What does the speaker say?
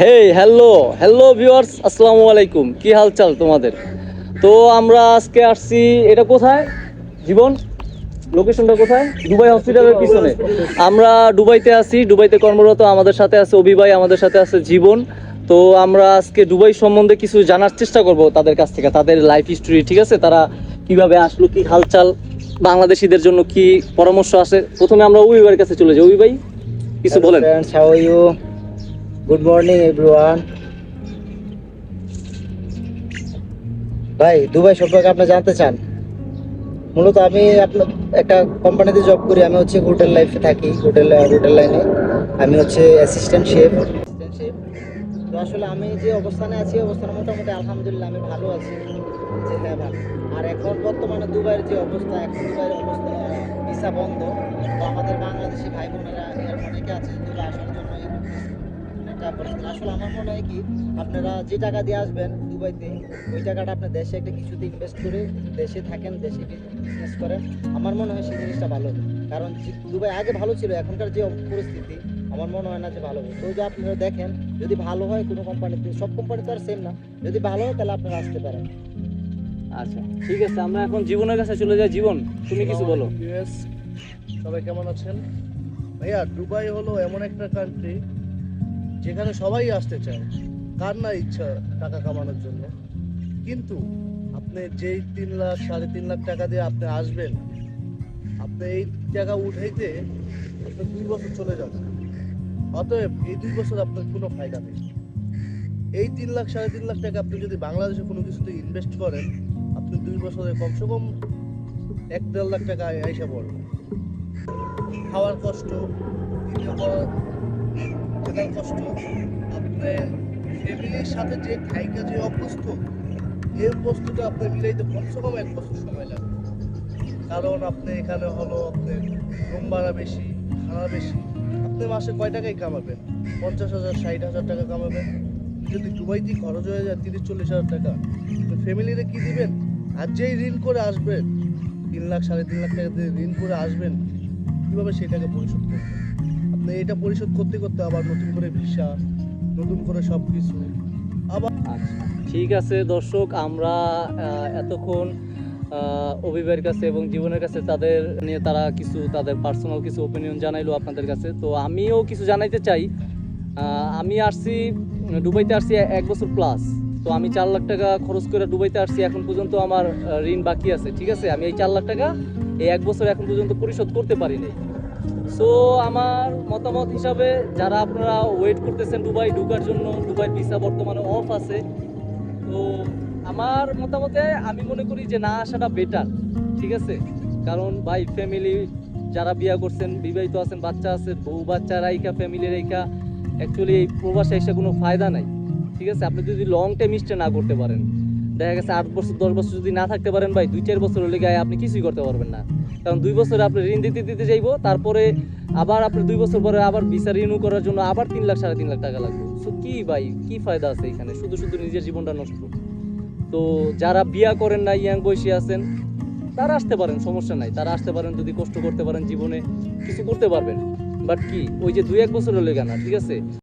হে hello hello viewers আসসালামু আলাইকুম কি হালচাল তোমাদের তো আমরা আজকে আসছি, এটা কোথায়? জীবন? লোকেশনটা কোথায়? দুবাই হসপিটালের পিছনে। আমরা দুবাইতে আছি। দুবাইতে কর্মরত আমাদের সাথে আছে অভি ভাই, আমাদের সাথে আছে জীবন। তো আমরা আজকে দুবাই সম্বন্ধে কিছু জানার চেষ্টা করব তাদের কাছ থেকে, তাদের লাইফ হিস্টোরি ঠিক আছে? তারা কীভাবে আসলো, কি হালচাল, বাংলাদেশিদের জন্য কি পরামর্শ আছে? প্রথমে আমরা অভি ভাইয়ের কাছে চলে যাই। অভি ভাই, কিছু বলেন। Good morning, everyone. ভাই, দুবাই সম্পর্কে আপনি জানতে চান? মূলত আমি আপনার একটা কোম্পানিতে জব করি। আমি হচ্ছে হোটেল লাইফে থাকি হোটেল হোটেল লাইনে আমি হচ্ছে অ্যাসিস্ট্যান্ট শেফ অ্যাসিস্ট্যান্ট তো আসলে আমি যে অবস্থানে আছি অবস্থানে মোটামুটি আলহামদুলিল্লাহ আমি ভালো আছি। যে হ্যাঁ ভালো। আর এখন বর্তমানে দুবাইয়ের যে অবস্থা, এখন দুবাইয়ের অবস্থা ভিসা বন্ধ। তো আমাদের বাংলাদেশি ভাই বোনেরা অনেকে আছে দুবাই একটা আসলে আমার মনে হয় কি আপনারা যে টাকা দিয়ে আসবেন দুবাইতে ওই টাকাটা আপনার দেশে একটা কিছুতে ইনভেস্ট করে দেশে থাকেন দেশে বিজনেস করেন আমার মনে হয় সেই জিনিসটা ভালো। কারণ দুবাই আগে ভালো ছিল এখনকার যে পরিস্থিতি আমার মনে হয় না যে ভালো তো যে আপনারা দেখেন যদি ভালো হয় কোনো কোম্পানিতে সব কোম্পানি তো আর সেম না যদি ভালো হয় তাহলে আপনারা আসতে পারেন। আচ্ছা ঠিক আছে আমরা এখন জীবনের কাছে চলে যাই। জীবন তুমি কিছু বলো। সবাই কেমন আছেন? ভাইয়া দুবাই হলো এমন একটা কান্ট্রি যেখানে সবাই আসতে চায়, কার না ইচ্ছা টাকা কামানোর জন্য? কিন্তু আপনি যেই তিন লাখ, সাড়ে তিন লাখ টাকা দিয়ে আপনি আসবেন, আপনি এই টাকা উঠাইতে আপনার দুই বছর চলে যাবে অতএব এই দুই বছর আপনার কোনো ফায়দা নেই। এই তিন লাখ, সাড়ে তিন লাখ টাকা আপনি যদি বাংলাদেশে কোনো কিছুতে ইনভেস্ট করেন, আপনি দুই বছরে কমসে কম এক, দেড় লাখ টাকা আইসা পড়বে। খাওয়ার কষ্ট ক- কষ্ট। আপনি ফ্যামিলির সাথে যে খাইকা যে অভ্যস্ত এই বস্তুটা আপনি মিলাইতে কমসে কম এক বছর সময় লাগবে। কারণ আপনি এখানে হলো আপনি রুম ভাড়া বেশি, খাওয়া বেশি। আপনি মাসে কয় টাকাই কামাবেন? পঞ্চাশ হাজার, ষাট হাজার টাকা কামাবেন। যদি দুবাইতে খরচ হয়ে যায়, তিরিশ, চল্লিশ হাজার টাকা। ফ্যামিলিরে কি দিবেন? আর যেই ঋণ করে আসবেন, তিন লাখ, সাড়ে তিন লাখ টাকা ঋণ করে আসবেন, কীভাবে সেই টাকা পরিশোধ করবেন? এটা পরিশোধ করতে করতে আবার নতুন করে ভিসা নতুন করে সব কিছু আবার আচ্ছা ঠিক আছে দর্শক আমরা এতক্ষণ আহ, অভিভাবের কাছে এবং জীবনের কাছে তাদের নিয়ে তারা কিছু তাদের পার্সোনাল কিছু ওপিনিয়ন জানাইলো আপনাদের কাছে। তো আমিও কিছু জানাইতে চাই। আমি আসছি দুবাইতে আসছি এক বছর প্লাস তো আমি চার লাখ টাকা খরচ করে দুবাইতে আসছি এখন পর্যন্ত আমার ঋণ বাকি আছে ঠিক আছে? আমি এই চার লাখ টাকা এই এক বছর এখন পর্যন্ত পরিশোধ করতে পারিনি। সো আমার মতামত হিসাবে যারা আপনারা ওয়েট করতেছেন দুবাই ঢুকার জন্য, দুবাই ভিসা বর্তমানে অফ আছে, তো আমার মতামতে আমি মনে করি যে না আসাটা বেটার ঠিক আছে? কারণ ভাই ফ্যামিলি যারা বিয়া করছেন, বিবাহিত আছেন, বাচ্চা আছে, বউ বাচ্চা রাইকা ফ্যামিলি রাইকা অ্যাকচুয়ালি এই প্রবাসে এসে কোনো ফায়দা নাই, ঠিক আছে? আপনি যদি লং টাইম স্টে না করতে পারেন দেখা গেছে আট বছর, দশ বছর যদি না থাকতে পারেন ভাই, দুই, চার বছর হলে গায়ে আপনি কিছুই করতে পারবেন না। কারণ দুই বছরে আপনি ঋণ দিতে দিতে যাইবো, তারপরে আবার আপনি দুই বছর পরে আবার ভিসা রিনিউ করার জন্য আবার তিন লাখ, সাড়ে তিন লাখ টাকা লাগবে। সো কি ভাই, কি ফায়দা আছে এখানে? শুধু শুধু নিজের জীবনটা নষ্ট। তো যারা বিয়া করেন না ইয়াং বয়সী আছেন, তারা আসতে পারেন, সমস্যা নাই। তারা আসতে পারেন, যদি কষ্ট করতে পারেন জীবনে, কিছু করতে পারবেন। বাট কি, ওই যে দুই, এক বছর হলে কেনা ঠিক আছে?